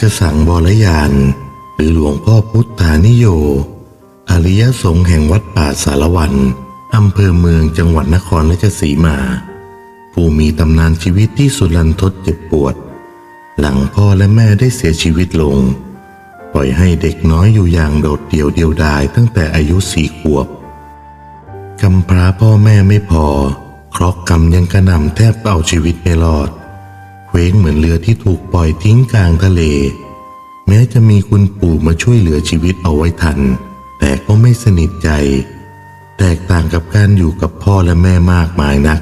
พระสังวรยาน หรือหลวงพ่อพุทธานิโย อริยสงฆ์แห่งวัดป่าสารวันอำเภอเมืองจังหวัดนครราชสีมา ผู้มีตำนานชีวิตที่สุดลันทดเจ็บปวด หลังพ่อและแม่ได้เสียชีวิตลง ปล่อยให้เด็กน้อยอยู่อย่างโดดเดี่ยวเดียวดายตั้งแต่อายุสี่ขวบกำพร้าพ่อแม่ไม่พอ เคราะห์กรรมยังกระหน่ำแทบเอาชีวิตไม่รอด เคว้งเหมือนเรือที่ถูกปล่อยทิ้งกลางทะเล แม้จะมีคุณปู่มาช่วยเหลือชีวิตเอาไว้ทัน แต่ก็ไม่สนิทใจ แตกต่างกับการอยู่กับพ่อและแม่มากมายนัก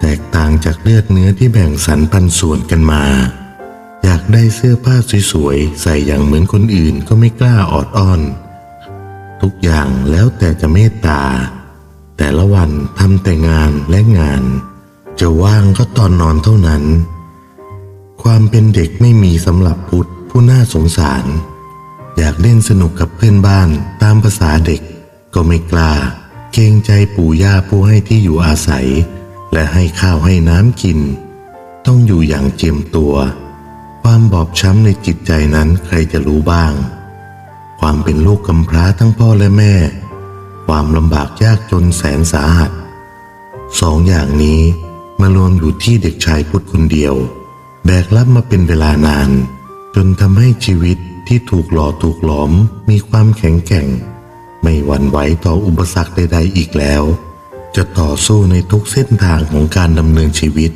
แตกต่างจากเลือดเนื้อที่แบ่งสรรปันส่วนกันมา อยากได้เสื้อผ้าสวยๆ ใส่อย่างเหมือนคนอื่นก็ไม่กล้าออดอ้อน ทุกอย่างแล้วแต่จะเมตตา แต่ละวันทำแต่งานและงาน จะว่างก็ตอนนอนเท่านั้น ความเป็นเด็กไม่มีสำหรับพุทธผู้น่าสงสาร อยากเล่นสนุกกับเพื่อนบ้านตามภาษาเด็กก็ไม่กล้า เกรงใจปู่ย่าผู้ให้ที่อยู่อาศัย และให้ข้าวให้น้ำกิน ต้องอยู่อย่างเจียมตัว ความบอบช้ำในจิตใจนั้นใครจะรู้บ้าง ความเป็นลูกกำพร้าทั้งพ่อและแม่ ความลำบากยากจนแสนสาหัสสองอย่างนี้ มารวมอยู่ที่เด็กชายพุทธคนเดียว แบกรับมาเป็นเวลานาน จนทำให้ชีวิตที่ถูกหล่อถูกหลอมมีความแข็งแกร่ง ไม่หวั่นไหวต่ออุปสรรคใดๆอีกแล้ว จะต่อสู้ในทุกเส้นทางของการดำเนินชีวิต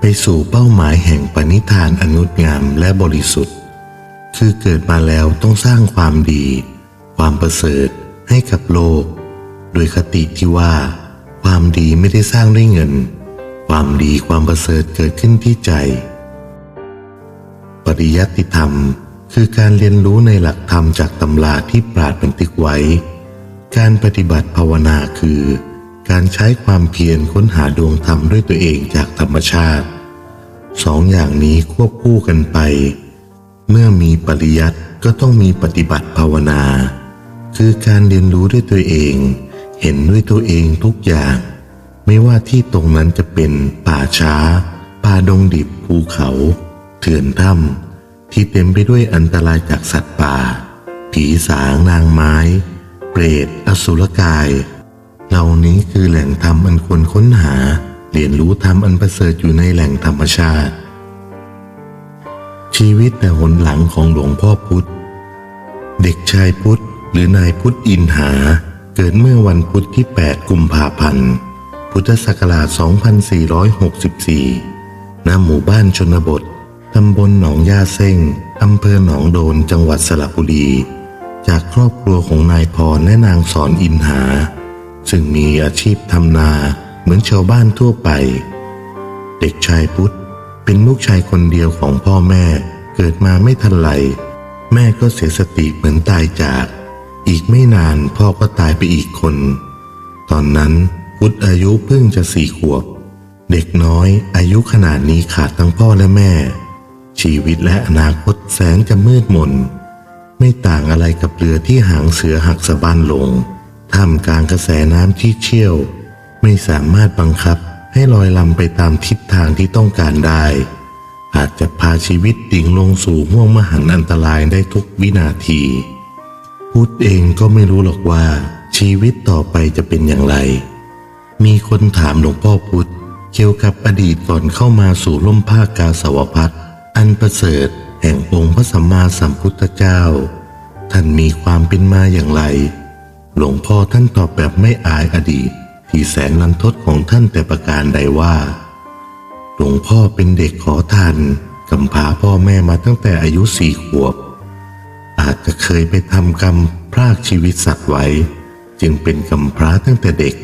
ไปสู่เป้าหมายแห่งปณิธานอนงดงามและบริสุทธิ์ คือเกิดมาแล้วต้องสร้างความดี ความประเสริฐให้กับโลก โดยคติที่ว่า ความดีไม่ได้สร้างด้วยเงิน ความดีความประเสริฐเกิดขึ้นที่ใจ ปริยัติธรรมคือการเรียนรู้ในหลักธรรมจากตำราที่ปราดบันทึกไว้ การปฏิบัติภาวนาคือ การใช้ความเพียรค้นหาดวงธรรมด้วยตัวเองจากธรรมชาติ สองอย่างนี้ควบคู่กันไป เมื่อมีปริยัติก็ต้องมีปฏิบัติภาวนา คือการเรียนรู้ด้วยตัวเอง เห็นด้วยตัวเองทุกอย่าง ไม่ว่าที่ตรงนั้นจะเป็นป่าช้า ป่าดงดิบภูเขา เถื่อนถ้ำที่เต็มไปด้วยอันตรายจากสัตว์ป่า ผีสางนางไม้ เปรตอสุรกาย เหล่านี้คือแหล่งธรรมอันควรค้นหา เรียนรู้ธรรมอันประเสริฐอยู่ในแหล่งธรรมชาติ ชีวิตแต่หนหลังของหลวงพ่อพุธเด็กชายพุธหรือนายพุธอินหาเกิดเมื่อวันพุธที่ 8 กุมภาพันธ์ พุทธศักราช 2464 ณ หมู่บ้านชนบท ตำบลหนองยาเส้ง อำเภอหนองโดน จังหวัดสระบุรี จากครอบครัวของนายพรและนางสอนอินหา ซึ่งมีอาชีพทำนาเหมือนชาวบ้านทั่วไป เด็กชายพุทธเป็นลูกชายคนเดียวของพ่อแม่เกิดมาไม่ทันไรแม่ก็เสียสติเหมือนตายจาก อีกไม่นานพ่อก็ตายไปอีกคน ตอนนั้น พุทธอายุเพิ่งจะสี่ขวบ เด็กน้อยอายุขนาดนี้ขาดทั้งพ่อและแม่ ชีวิตและอนาคตแสนจะมืดมน ไม่ต่างอะไรกับเรือที่หางเสือหักสะบั้นลงท่ามกลางกระแสน้ำที่เชี่ยว ไม่สามารถบังคับให้ลอยลำไปตามทิศทางที่ต้องการได้ อาจจะพาชีวิตดิ่งลงสู่ห่วงมหันอันตรายได้ทุกวินาทีพุทธเองก็ไม่รู้หรอกว่าชีวิตต่อไปจะเป็นอย่างไร มีคนถามหลวงพ่อพุธเกี่ยวกับอดีตก่อนเข้ามาสู่ร่มผ้ากาสาวพัดอันประเสริฐแห่งองค์พระสัมมาสัมพุทธเจ้า ท่านมีความเป็นมาอย่างไร หลวงพ่อท่านตอบแบบไม่อายอดีต ที่แสนลันทดของท่านแต่ประการใดว่า หลวงพ่อเป็นเด็กขอทานกำพร้าพ่อแม่มาตั้งแต่อายุสี่ขวบ อาจจะเคยไปทำกรรมพรากชีวิตสัตว์ไว้ จึงเป็นกำพร้าตั้งแต่เด็ก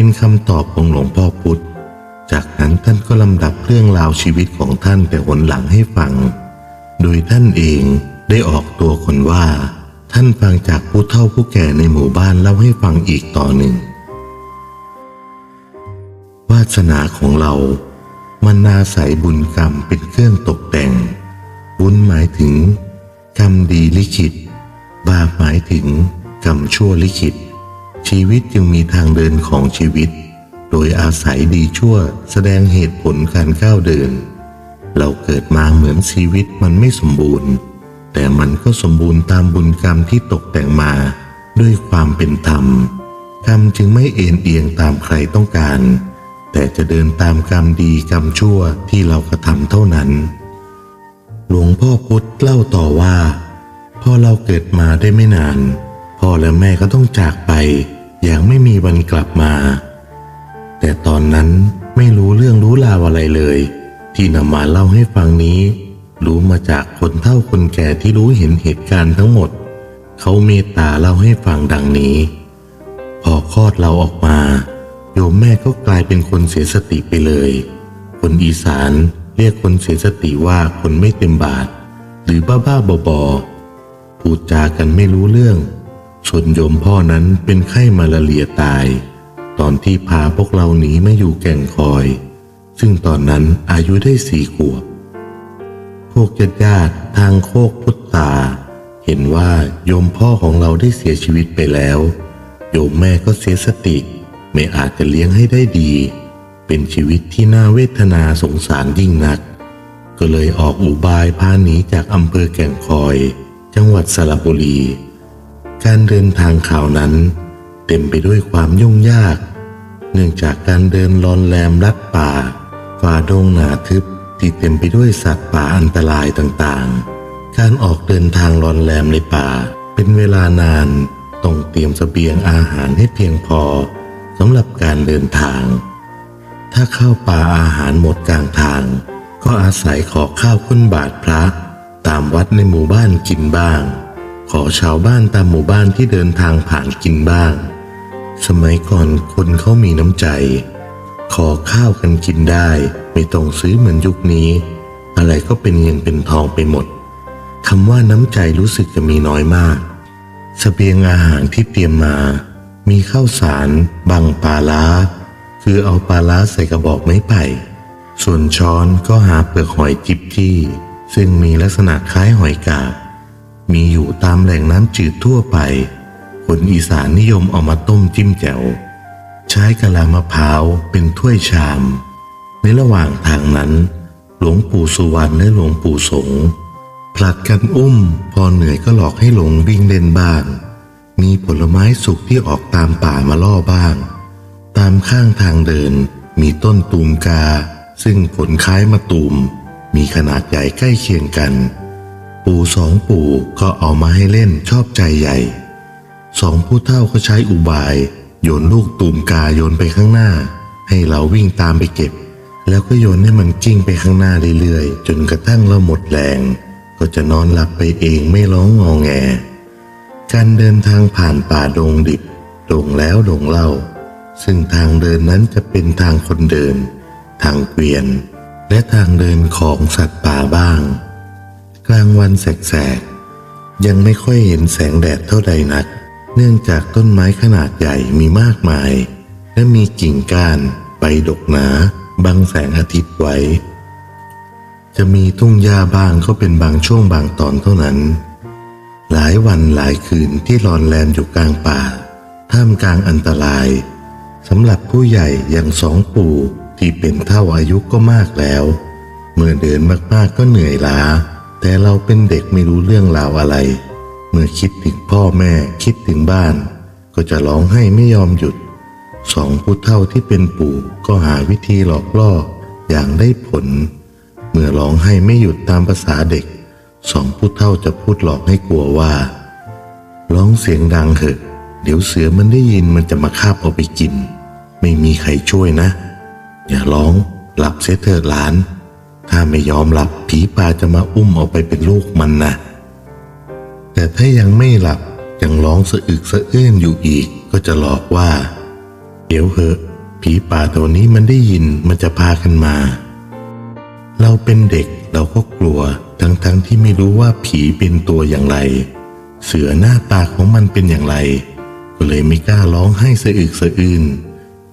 เป็นคำตอบของหลวงพ่อพุธจากนั้นท่านก็ลำดับเรื่องราวชีวิตของท่านแต่หนหลังให้ฟัง โดยท่านเองได้ออกตัวคนว่า ท่านฟังจากผู้เฒ่าผู้แก่ในหมู่บ้านเล่าให้ฟังอีกต่อหนึ่ง วาสนาของเรา มันอาศัยบุญกรรมเป็นเครื่องตกแต่ง บุญหมายถึง กรรมดีลิขิต บาปหมายถึง กรรมชั่วลิขิต ชีวิตจึงมีทางเดินของชีวิต โดยอาศัยดีชั่วแสดงเหตุผลการก้าวเดิน เราเกิดมาเหมือนชีวิตมันไม่สมบูรณ์ แต่มันก็สมบูรณ์ตามบุญกรรมที่ตกแต่งมา ด้วยความเป็นธรรม กรรมจึงไม่เอ็นเอียงตามใครต้องการ แต่จะเดินตามกรรมดีกรรมชั่วที่เรากระทำเท่านั้น หลวงพ่อพุธเล่าต่อว่าพอเราเกิดมาได้ไม่นาน พ่อและแม่ก็ต้องจากไป อย่างไม่มีวันกลับมา แต่ตอนนั้นไม่รู้เรื่องรู้ราวอะไรเลย ที่นำมาเล่าให้ฟังนี้ รู้มาจากคนเฒ่าคนแก่ที่รู้เห็นเหตุการณ์ทั้งหมด เขาเมตตาเล่าให้ฟังดังนี้ พอคลอดเราออกมา โยมแม่ก็กลายเป็นคนเสียสติไปเลย คนอีสานเรียกคนเสียสติว่าคนไม่เต็มบาท หรือบ้าบ้าๆบอๆพูดจากันไม่รู้เรื่อง ส่วนโยมพ่อนั้นเป็นไข้มาลาเรียตาย ตอนที่พาพวกเราหนีมาอยู่แก่งคอย ซึ่งตอนนั้นอายุได้สี่ขวบ พวกญาติญาติทางโคกพุทธา เห็นว่าโยมพ่อของเราได้เสียชีวิตไปแล้ว โยมแม่ก็เสียสติ ไม่อาจจะเลี้ยงให้ได้ดี เป็นชีวิตที่น่าเวทนาสงสารยิ่งนัก ก็เลยออกอุบายพาหนีจากอำเภอแก่งคอย จังหวัดสระบุรี การเดินทางข่าวนั้น เต็มไปด้วยความยุ่งยาก เนื่องจากการเดินลอนแรมลัดป่าฝ่าดงหนาทึบที่เต็มไปด้วยสัตว์ป่าอันตรายต่างๆ การออกเดินทางลอนแรมในป่า เป็นเวลานานต้องเตรียมเสบียงอาหารให้เพียงพอสำหรับการเดินทาง ถ้าเข้าป่าอาหารหมดกลางทาง ก็อาศัยขอข้าวข้นบาทพระ ตามวัดในหมู่บ้านกินบ้าง ขอชาวบ้านตามหมู่บ้านที่เดินทางผ่านกินบ้าง สมัยก่อนคนเขามีน้ำใจ ขอข้าวกันกินได้ ไม่ต้องซื้อเหมือนยุคนี้ อะไรก็เป็นเงินเป็นทองไปหมดคำว่าน้ำใจรู้สึกจะมีน้อยมากสเสบียงอาหารที่เตรียมมา มีข้าวสารบังปลาล้า คือเอาปลาล้าใส่กระบอกไม้ไผ่ ส่วนช้อนก็หาเปลือกหอยจิบที่ ซึ่งมีลักษณะคล้ายหอยกาบ มีอยู่ตามแหล่งน้ำจืดทั่วไป คนอีสานนิยมเอามาต้มจิ้มแจ่ว ใช้กะลามะพร้าวเป็นถ้วยชาม ในระหว่างทางนั้น หลวงปู่สุวรรณและหลวงปู่สงฆ์ผลัดกันอุ้ม พอเหนื่อยก็หลอกให้หลงวิ่งเล่นบ้าง มีผลไม้สุกที่ออกตามป่ามาล่อบ้าง ตามข้างทางเดินมีต้นตูมกา ซึ่งผลคล้ายมะตูม มีขนาดใหญ่ใกล้เคียงกัน ปู่สองปู่ก็เอามาให้เล่นชอบใจใหญ่ สองผู้เฒ่าก็ใช้อุบาย โยนลูกตูมกาโยนไปข้างหน้า ให้เราวิ่งตามไปเก็บ แล้วก็โยนให้มันกิ้งไปข้างหน้าเรื่อยๆ จนกระทั่งเราหมดแรง ก็จะนอนหลับไปเองไม่ร้องงอแง การเดินทางผ่านป่าดงดิบดงแล้วดงเล่า ซึ่งทางเดินนั้นจะเป็นทางคนเดิน ทางเกวียน และทางเดินของสัตว์ป่าบ้าง กลางวันแสกๆ ยังไม่ค่อยเห็นแสงแดดเท่าใดนัก เนื่องจากต้นไม้ขนาดใหญ่มีมากมาย และมีกิ่งก้านใบดกหนาบังแสงอาทิตย์ไว้ จะมีทุ่งหญ้าบ้างก็เป็นบางช่วงบางตอนเท่านั้น หลายวันหลายคืนที่รอนแรมอยู่กลางป่า ท่ามกลางอันตรายสำหรับผู้ใหญ่อย่างสองปู่ที่เป็นเท่าอายุก็มากแล้ว เมื่อเดินมากๆก็เหนื่อยล้า แต่เราเป็นเด็กไม่รู้เรื่องราวอะไร เมื่อคิดถึงพ่อแม่คิดถึงบ้าน ก็จะร้องไห้ไม่ยอมหยุด สองผู้เฒ่าที่เป็นปู่ก็หาวิธีหลอกล่ออย่างได้ผล เมื่อร้องไห้ไม่หยุดตามภาษาเด็ก สองผู้เฒ่าจะพูดหลอกให้กลัวว่า ร้องเสียงดังเถอะ เดี๋ยวเสือมันได้ยินมันจะมาคาบเอาไปกิน ไม่มีใครช่วยนะ อย่าร้องหลับเสียเถิดหลาน ถ้าไม่ยอมหลับผีป่าจะมาอุ้มเอาไปเป็นลูกมันนะแต่ถ้ายังไม่หลับยังร้องสะอึกสะอื้นอยู่อีกก็จะหลอกว่า เดี๋ยวเหอะ ผีป่าตัวนี้มันได้ยินมันจะพากันมา เราเป็นเด็กเราก็กลัวทั้งๆทที่ไม่รู้ว่าผีเป็นตัวอย่างไร เสือหน้าตาของมันเป็นอย่างไร ก็เลยไม่กล้าร้องไห้สะอึกสะอื้น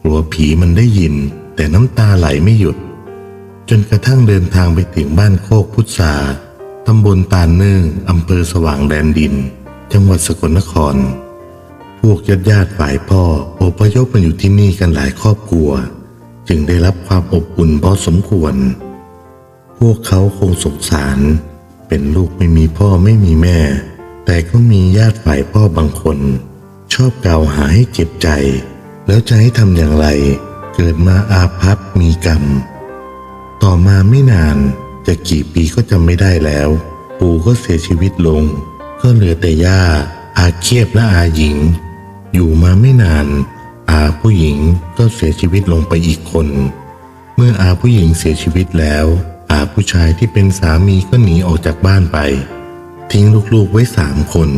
กลัวผีมันได้ยิน แต่น้ำตาไหลไม่หยุด จนกระทั่งเดินทางไปถึงบ้านโคกพุทธาตำบลตาเนื่งอำเภอสว่างแดนดิน จังหวัดสกลนคร พวกญาติญาติฝ่ายพ่ออพยพมาอยู่ที่นี่กันหลายครอบครัว จึงได้รับความอบอุ่นพอสมควร พวกเขาคงสงสาร เป็นลูกไม่มีพ่อไม่มีแม่ แต่ก็มีญาติฝ่ายพ่อบางคน ชอบกล่าวหาให้เจ็บใจ แล้วจะให้ทำอย่างไร เกิดมาอาภัพมีกรรม ต่อมาไม่นานจะกี่ปีก็จำไม่ได้แล้ว ปู่ก็เสียชีวิตลง ก็เหลือแต่ย่า อาเคียบและอาหญิง อยู่มาไม่นาน อาผู้หญิงก็เสียชีวิตลงไปอีกคน เมื่ออาผู้หญิงเสียชีวิตแล้ว อาผู้ชายที่เป็นสามีก็หนีออกจากบ้านไป ทิ้งลูกๆไว้สามคน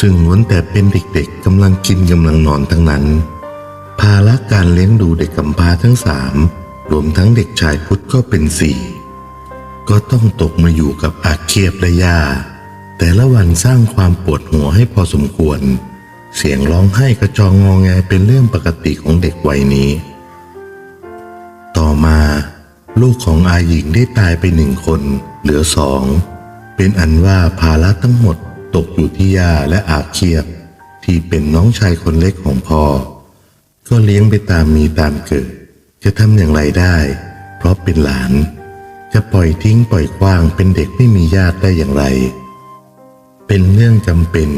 ซึ่งล้วนแต่เป็นเด็กๆกำลังกินกำลังนอนทั้งนั้น ภาระการเลี้ยงดูเด็กกำพร้าทั้งสาม รวมทั้งเด็กชายพุทธก็เป็นสี่ก็ต้องตกมาอยู่กับอาเคียบและยาแต่ละวันสร้างความปวดหัวให้พอสมควร เสียงร้องไห้กระจองงอแงเป็นเรื่องปกติของเด็กวัยนี้ ต่อมาลูกของอาหญิงได้ตายไปหนึ่งคน เหลือสอง เป็นอันว่าภาระทั้งหมดตกอยู่ที่ย่าและอาเคียบ ที่เป็นน้องชายคนเล็กของพ่อ ก็เลี้ยงไปตามมีตามเกิด จะทำอย่างไรได้ เพราะเป็นหลาน จะปล่อยทิ้งปล่อยกว้างเป็นเด็กไม่มีญาติได้อย่างไร เป็นเรื่องจำเป็น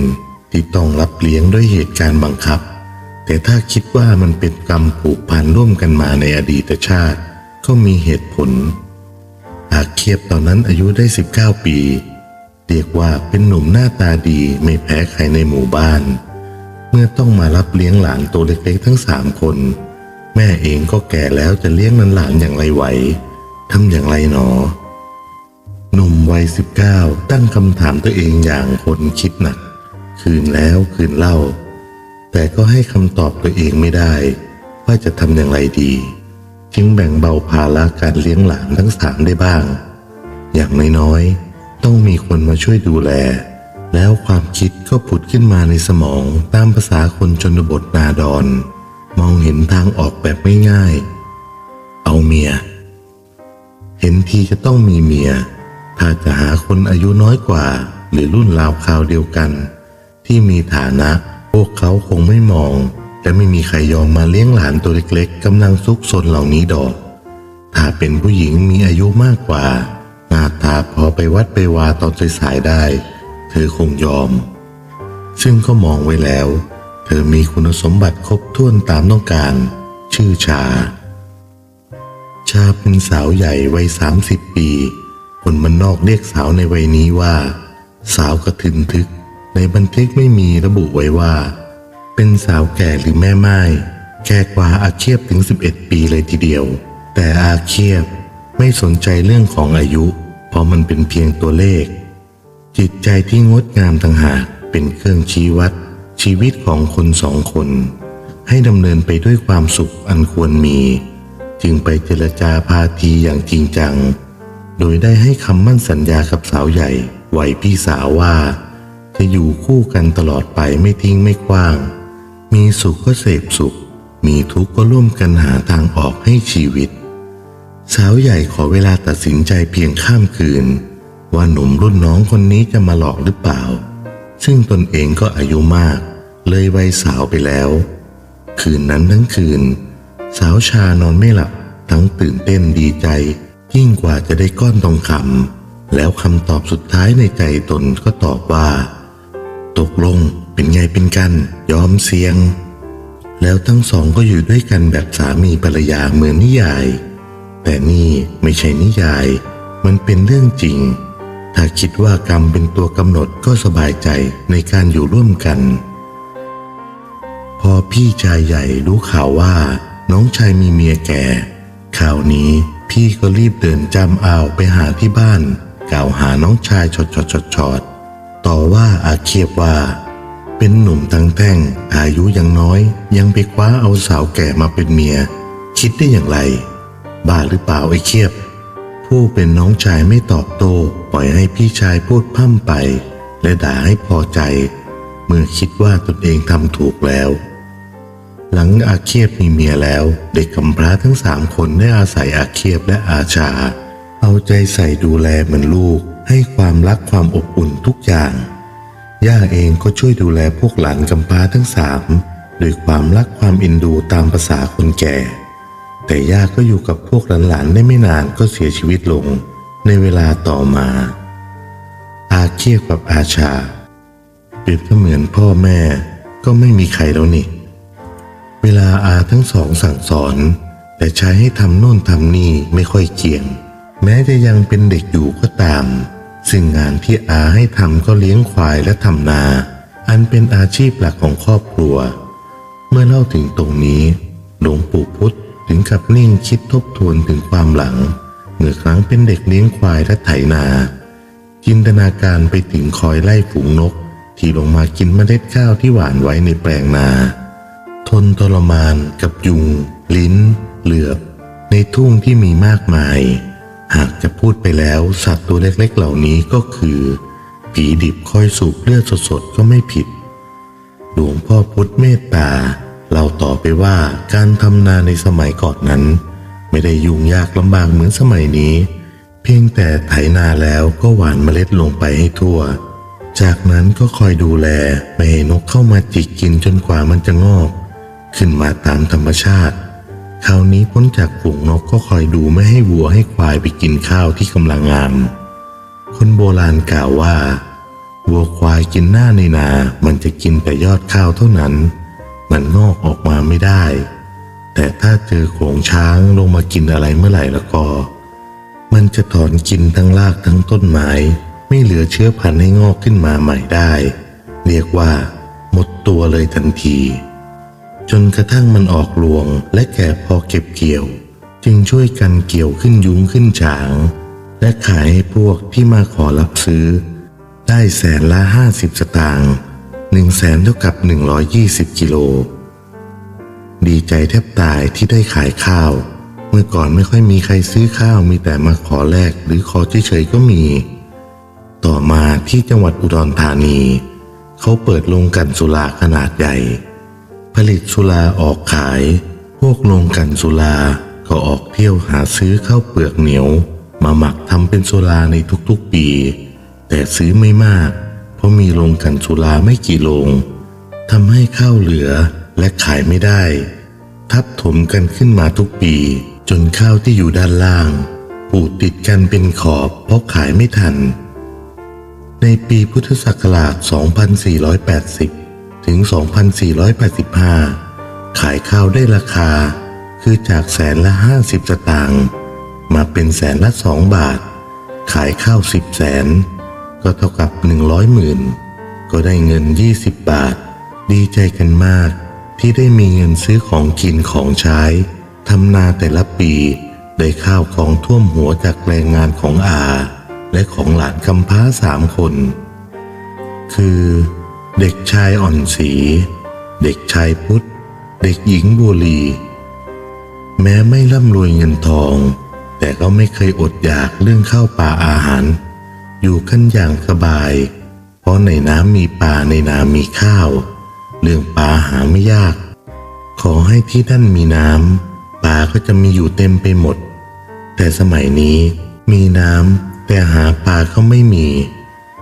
ที่ต้องรับเลี้ยงด้วยเหตุการณ์บังคับ แต่ถ้าคิดว่ามันเป็นกรรมผูกพันร่วมกันมาในอดีตชาติ ก็มีเหตุผลอากเคียบตอนนั้นอายุได้ 19 ปี เรียกว่าเป็นหนุ่มหน้าตาดีไม่แพ้ใครในหมู่บ้าน เมื่อต้องมารับเลี้ยงหลานตัวเล็กๆทั้งสามคน แม่เองก็แก่แล้วจะเลี้ยงหลานๆอย่างไรไหวทำอย่างไรหนอหนุ่มวัยสิบเก้าตั้งคำถามตัวเองอย่างคนคิดหนัก คืนแล้วคืนเล่า แต่ก็ให้คำตอบตัวเองไม่ได้ ว่าจะทำอย่างไรดี จึงแบ่งเบาภาระการเลี้ยงหลานทั้งสามได้บ้าง อย่างน้อยๆต้องมีคนมาช่วยดูแล แล้วความคิดก็ผุดขึ้นมาในสมองตามภาษาคนชนบทนาดอน มองเห็นทางออกแบบไม่ง่าย เอาเมีย เห็นทีจะต้องมีเมีย ถ้าจะหาคนอายุน้อยกว่า หรือรุ่นราวคราวเดียวกัน ที่มีฐานะ พวกเขาคงไม่มอง และไม่มีใครยอมมาเลี้ยงหลานตัวเล็กๆกำลังซุกซนเหล่านี้ดอก ถ้าเป็นผู้หญิงมีอายุมากกว่า หน้าตาพอไปวัดไปวาตอนสายๆได้ เธอคงยอม ซึ่งก็มองไว้แล้ว เธอมีคุณสมบัติครบถ้วนตามต้องการ ชื่อชา ชาเป็นสาวใหญ่วัยสามสิบปี คนมันนอกเรียกสาวในวัยนี้ว่า สาวกระทึนทึก ในบันทึกไม่มีระบุไว้ว่า เป็นสาวแก่หรือแม่ไม้แก่กว่าอาเคียบถึง 11 ปีเลยทีเดียว แต่อาเคียบไม่สนใจเรื่องของอายุ เพราะมันเป็นเพียงตัวเลข จิตใจที่งดงามต่างหากเป็นเครื่องชี้วัด ชีวิตของคนสองคน ให้ดำเนินไปด้วยความสุขอันควรมี จึงไปเจรจาพาทีอย่างจริงจัง โดยได้ให้คำมั่นสัญญากับสาวใหญ่วัยพี่สาวว่า จะอยู่คู่กันตลอดไปไม่ทิ้งไม่กว้าง มีสุขก็เสพสุข มีทุกข์ก็ร่วมกันหาทางออกให้ชีวิต สาวใหญ่ขอเวลาตัดสินใจเพียงข้ามคืน ว่าหนุ่มรุ่นน้องคนนี้จะมาหลอกหรือเปล่า ซึ่งตนเองก็อายุมาก เลยวัยสาวไปแล้ว คืนนั้นทั้งคืน สาวชานอนไม่หลับทั้งตื่นเต้นดีใจ ยิ่งกว่าจะได้ก้อนทองคำแล้วคำตอบสุดท้ายในใจตนก็ตอบว่า ตกลงเป็นไงเป็นกัน ยอมเสียง แล้วทั้งสองก็อยู่ด้วยกันแบบสามีภรรยาเหมือนนิยาย แต่นี่ไม่ใช่นิยาย มันเป็นเรื่องจริง ถ้าคิดว่ากรรมเป็นตัวกำหนดก็สบายใจในการอยู่ร่วมกัน พอพี่ชายใหญ่รู้ข่าวว่า น้องชายมีเมียแก่ข่าวนี้พี่ก็รีบเดินจำเอาไปหาที่บ้าน กล่าวหาน้องชายชดชดชดชดต่อว่าอาเคียบว่า เป็นหนุ่มตั้งแท่งอายุยังน้อย ยังไปคว้าเอาสาวแก่มาเป็นเมีย คิดได้อย่างไร บ้าหรือเปล่าไอ้เคียบ ผู้เป็นน้องชายไม่ตอบโต้ ล่อยให้พี่ชายพูดพร่ำไป และด่าให้พอใจ เมื่อคิดว่าตนเองทำถูกแล้ว หลังอาเคียบมีเมียแล้ว เด็กกำพร้าทั้งสามคนได้อาศัยอาเคียบและอาชา เอาใจใส่ดูแลเหมือนลูก ให้ความรักความอบอุ่นทุกอย่าง ย่าเองก็ช่วยดูแลพวกหลานกำพร้าทั้งสามด้วยความรักความอ็นดูตามภาษาคนแก่ แต่ย่าก็อยู่กับพวกหลานๆได้ไม่นานก็เสียชีวิตลง ในเวลาต่อมา อาเคียกับอาชา เปรียบเสมือนพ่อแม่ก็ไม่มีใครแล้วนี่ เวลาอาทั้งสองสั่งสอน แต่ใช้ให้ทำโน่นทำนี่ไม่ค่อยเกี่ยง แม้จะยังเป็นเด็กอยู่ก็ตามซึ่งงานที่อาให้ทำก็เลี้ยงควายและทำนา อันเป็นอาชีพหลักของครอบครัว เมื่อเล่าถึงตรงนี้หลวงปู่พุธถึงกับนิ่งคิดทบทวนถึงความหลัง มื่อครั้งเป็นเด็กเลี้ยงควายและไถนา จินตนาการไปถึงคอยไล่ฝูงนก ที่ลงมากินเมล็ดข้าวที่หว่านไว้ในแปลงนา ทนทรมานกับยุง ลิ้น เหลือบ ในทุ่งที่มีมากมาย หากจะพูดไปแล้วสัตว์ตัวเล็กๆเหล่านี้ก็คือ ผีดิบคอยสูบเลือดสดๆก็ไม่ผิดหลวงพ่อพุทธเมตตาเล่าต่อไปว่าการทำนาในสมัยก่อนนั้น ไม่ได้ยุ่งยากลำบากเหมือนสมัยนี้ เพียงแต่ไถนาแล้วก็หว่านเมล็ดลงไปให้ทั่ว จากนั้นก็คอยดูแลไม่ให้นกเข้ามาจิกกินจนกว่ามันจะงอก ขึ้นมาตามธรรมชาติคราวนี้พ้นจากฝูงนกก็คอยดูไม่ให้วัวให้ควายไปกินข้าวที่กำลังงาม คนโบราณกล่าวว่าวัวควายกินหน้าในนา มันจะกินแต่ยอดข้าวเท่านั้น มันงอกออกมาไม่ได้ แต่ถ้าเจอโขงช้างลงมากินอะไรเมื่อไหร่ล้วก็ มันจะถอนกินทั้งรากทั้งต้นไม้ ไม่เหลือเชื้อพันธุ์ให้งอกขึ้นมาใหม่ได้ เรียกว่า หมดตัวเลยทันที จนกระทั่งมันออกรวงและแก่พอเก็บเกี่ยว จึงช่วยกันเกี่ยวขึ้นยุ้งขึ้นฉาง และขายให้พวกที่มาขอรับซื้อ ได้แสนละห้าสิบสตางค์หนึ่งแสนเท่ากับหนึ่งร้อยยี่สิบกิโล ดีใจแทบตายที่ได้ขายข้าว เมื่อก่อนไม่ค่อยมีใครซื้อข้าวมีแต่มาขอแลกหรือขอเฉยๆก็มี ต่อมาที่จังหวัดอุดรธานี เขาเปิดโรงกันสุราขนาดใหญ่ ผลิตสุราออกขาย พวกโรงกันสุราก็ออกเที่ยวหาซื้อข้าวเปลือกเหนียว มาหมักทำเป็นสุราในทุกๆปี แต่ซื้อไม่มาก เพราะมีโรงกันสุราไม่กี่โรงทำให้ข้าวเหลือ และขายไม่ได้ ทับถมกันขึ้นมาทุกปี จนข้าวที่อยู่ด้านล่างปูดติดกันเป็นขอบเพราะขายไม่ทัน ในปีพุทธศักราช 2480 ถึง 2485 ขายข้าวได้ราคา คือจากแสนละ 50 สตางค์มาเป็นแสนละ 2 บาท ขายข้าว 10 แสน ก็เท่ากับ 100หมื่นก็ได้เงิน 20 บาท ดีใจกันมาก ที่ได้มีเงินซื้อของกินของใช้ทำนาแต่ละปีได้ข้าวของท่วมหัวจากแรงงานของอา และของหลานกำพร้าสามคน คือ เด็กชายอ่อนสี เด็กชายพุทธ เด็กหญิงบัวลี แม้ไม่ร่ำรวยเงินทอง แต่ก็ไม่เคยอดอยากเรื่องข้าวปลาอาหาร อยู่กันอย่างสบาย เพราะในน้ำมีปลาในนามีข้าว เรื่องปลาหาไม่ยาก ขอให้ที่นั่นมีน้ำปลาก็จะมีอยู่เต็มไปหมด แต่สมัยนี้มีน้ำแต่หาปลาก็ไม่มี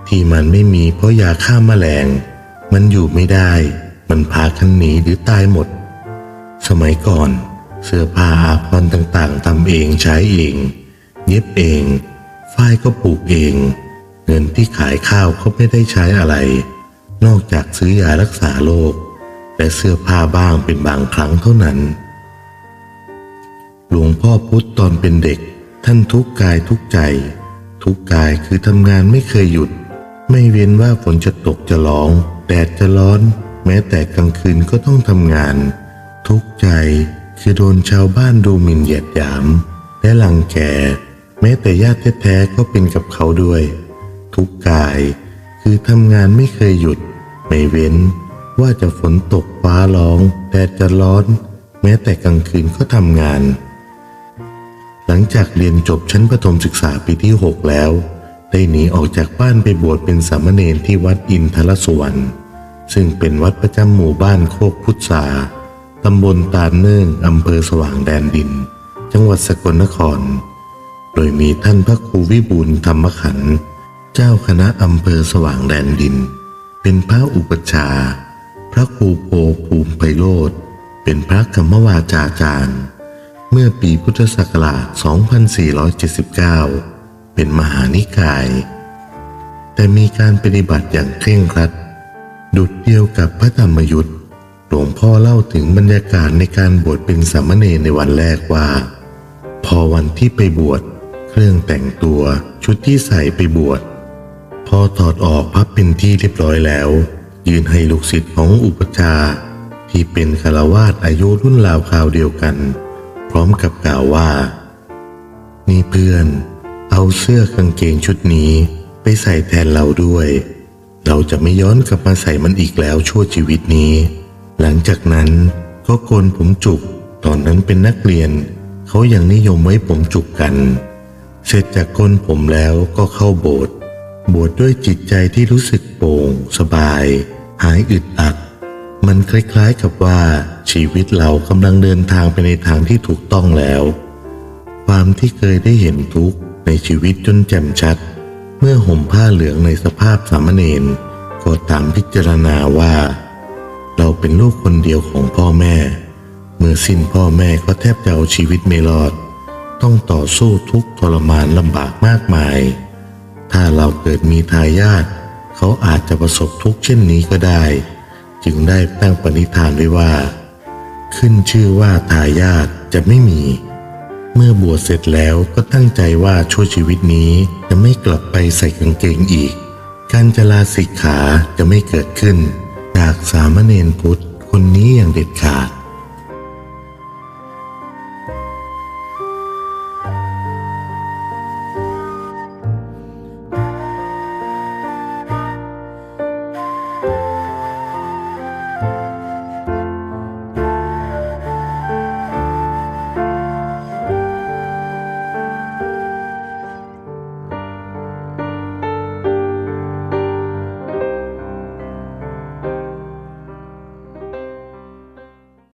ที่มันไม่มีเพราะยาฆ่าแมลง มันอยู่ไม่ได้ มันพากันหนีหรือตายหมด สมัยก่อน เสื้อผ้าอาภรณ์ต่างๆทำเองใช้เอง เย็บเองฝ้ายก็ปลูกเอง เงินที่ขายข้าวเขาไม่ได้ใช้อะไร นอกจากซื้อยารักษาโรคและเสื้อผ้าบ้างเป็นบางครั้งเท่านั้น หลวงพ่อพุธตอนเป็นเด็ก ท่านทุกกายทุกใจ ทุกกายคือทำงานไม่เคยหยุด ไม่เว้นว่าฝนจะตกจะร้องแดดจะร้อน แม้แต่กลางคืนก็ต้องทำงาน ทุกใจคือโดนชาวบ้านดูหมิ่นเหยียดหยาม และหลังแกแม้แต่ญาติแท้ๆก็เป็นกับเขาด้วย ทุกกายคือทำงานไม่เคยหยุด ไม่เว้นว่าจะฝนตกฟ้าร้องแดดจะร้อน แม้แต่กลางคืนก็ทำงาน หลังจากเรียนจบชั้นประถมศึกษาปีที่ 6 แล้ว ได้หนีออกจากบ้านไปบวชเป็นสามเณรที่วัดอินทรสวรรค์ซึ่งเป็นวัดประจำหมู่บ้านโคกพุทธาตำบลตาเนื่องอำเภอสว่างแดนดิน จังหวัดสกลนคร โดยมีท่านพระครูวิบูลธรรมขันธ์เจ้าคณะอำเภอสว่างแดนดิน เป็นพระอุปัชฌาย์พระครูโพภูมิไพโรธเป็นพระกรรมวาจาจารย์ เมื่อปีพุทธศักราช 2479 เป็นมหานิกาย แต่มีการปฏิบัติอย่างเคร่งครัด ดุดเดียวกับพระธรรมยุทธ์หลวงพ่อเล่าถึงบรรยากาศในการบวชเป็นสามเณรในวันแรกว่า พอวันที่ไปบวช เครื่องแต่งตัวชุดที่ใส่ไปบวช พอถอดออกพับเป็นที่เรียบร้อยแล้ว ยืนให้ลูกศิษย์ของอุปชาที่เป็นคารวาสอายุรุ่นราวคราวเดียวกัน พร้อมกับกล่าวว่า นี่เพื่อน เอาเสื้อกางเกงชุดนี้ไปใส่แทนเราด้วย เราจะไม่ย้อนกลับมาใส่มันอีกแล้วชั่วชีวิตนี้ หลังจากนั้นก็โกนผมจุกตอนนั้นเป็นนักเรียน เขายังนิยมไว้ผมจุกกัน เสร็จจากโกนผมแล้วก็เข้าโบสถ์ บวชดด้วยจิตใจที่รู้สึกโปร่ง สบาย หายอึดอัด มันคล้ายๆกับว่าชีวิตเรากำลังเดินทางไปในทางที่ถูกต้องแล้ว ความที่เคยได้เห็นทุกข์ในชีวิตจนแจ่มชัด เมื่อห่มผ้าเหลืองในสภาพสามเณรก็ตามพิจารณาว่า เราเป็นลูกคนเดียวของพ่อแม่ เมื่อสิ้นพ่อแม่ก็แทบจะเอาชีวิตไม่รอด ต้องต่อสู้ทุกทรมานลำบากมากมาย ถ้าเราเกิดมีทายาทเขาอาจจะประสบทุกข์เช่นนี้ก็ได้ จึงได้ตั้งปณิธานไว้ว่า ขึ้นชื่อว่าทายาทจะไม่มี เมื่อบวชเสร็จแล้วก็ตั้งใจว่าชั่วชีวิตนี้จะไม่กลับไปใส่กางเกงอีก การจะลาสิกขาจะไม่เกิดขึ้น จากสามเณรพุทธคนนี้อย่างเด็ดขาด